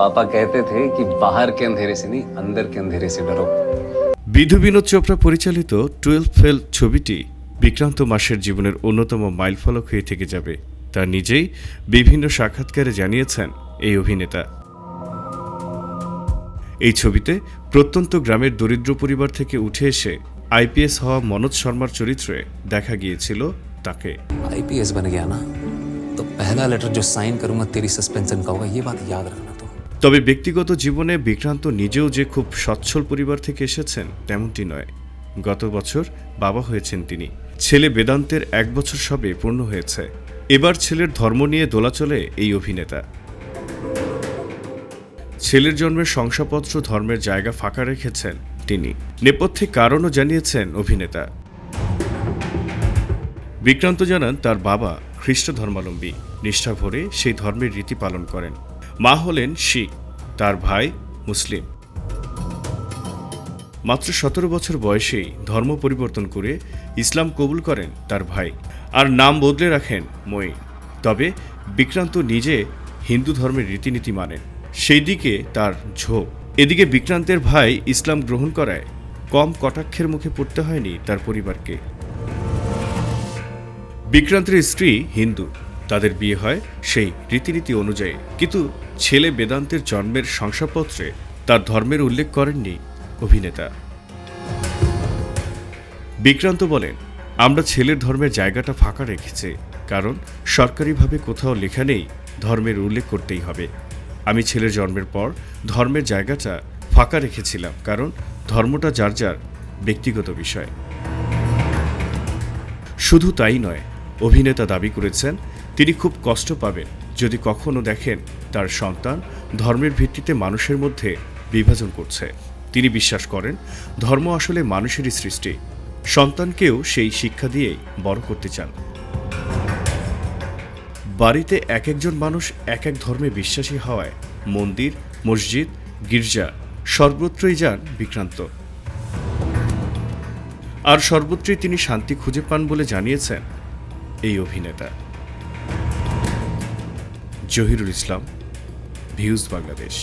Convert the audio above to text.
पापा कहते थे कि बाहर के अंधेरे से नहीं अंदर के अंधेरे से डरो বিধু বিনোদ চোপড়া পরিচালিত টুয়েলভ ফেল ছবিটি বিক্রান্ত মাসের জীবনের অন্যতম মাইলফলক হয়ে থেকে যাবে তা নিজেই বিভিন্ন সাক্ষাৎকারে জানিয়েছেন এই অভিনেতা এই ছবিতে প্রত্যন্ত গ্রামের দরিদ্র পরিবার থেকে উঠে এসে আইপিএস হওয়া মনোজ শর্মার চরিত্রে দেখা গিয়েছিল তাকে आईपीएस बन गया ना तो पहला लेटर जो साइन करूंगा तेरी सस्पेंशन का होगा ये बात याद रखना तो তবে ব্যক্তিগত জীবনে বিক্রান্ত নিজেও যে খুব সচ্ছল পরিবার থেকে এসেছেন, তেমনটি নয়। গত বছর বাবা হয়েছেন তিনি। ছেলে বেদান্তের এক বছর সবে পূর্ণ হয়েছে। এবার ছেলের ধর্ম নিয়ে দোলাচলে এই অভিনেতা। ছেলের জন্মের শংসাপত্র ধর্মের জায়গা ফাঁকা রেখেছেন তিনি। নেপথ্যে কারণও জানিয়েছেন অভিনেতা। বিক্রান্ত জানান, তার বাবা খ্রিস্ট ধর্মাবলম্বী নিষ্ঠা ভরে সেই ধর্মের রীতি পালন করেন। মা হলেন শিখ, তার ভাই মুসলিম। মাত্র সতেরো বছর বয়সেই ধর্ম পরিবর্তন করে ইসলাম কবুল করেন তার ভাই আর নাম বদলে রাখেন মঈন। তবে বিক্রান্ত নিজে হিন্দু ধর্মের রীতিনীতি মানেন। সেই দিকে তার ঝোঁক। এদিকে বিক্রান্তের ভাই ইসলাম গ্রহণ করায় কম কটাক্ষের মুখে পড়তে হয়নি তার পরিবারকে। বিক্রান্তের স্ত্রী হিন্দু। তাদের বিয়ে হয় সেই রীতিনীতি অনুযায়ী। কিন্তু ছেলে বেদান্তের জন্মের শংসাপত্রে তার ধর্মের উল্লেখ করেননি অভিনেতা। বিক্রান্ত বলেন, আমরা ছেলের ধর্মের জায়গাটা ফাঁকা রেখেছি, কারণ সরকারিভাবে কোথাও লেখা নেই ধর্মের উল্লেখ করতেই হবে। আমি ছেলের জন্মের পর ধর্মের জায়গাটা ফাঁকা রেখেছিলাম, কারণ ধর্মটা যার যার ব্যক্তিগত বিষয়। শুধু তাই নয়, অভিনেতা দাবি করেছেন তিনি খুব কষ্ট পাবেন যদি কখনো দেখেন তার সন্তান ধর্মের ভিত্তিতে মানুষের মধ্যে বিভাজন করছে। তিনি বিশ্বাস করেন ধর্ম আসলে মানুষেরই সৃষ্টি। সন্তানকেও সেই শিক্ষা দিয়েই বড় করতে চান। বাড়িতে এক একজন মানুষ এক এক ধর্মে বিশ্বাসী হওয়ায় মন্দির, মসজিদ, গির্জা সর্বত্রই যান বিক্রান্ত। আর সর্বত্রই তিনি শান্তি খুঁজে পান বলে জানিয়েছেন এই অভিনেতা। জহিরুল ইসলাম ভিউজ বাংলাদেশ।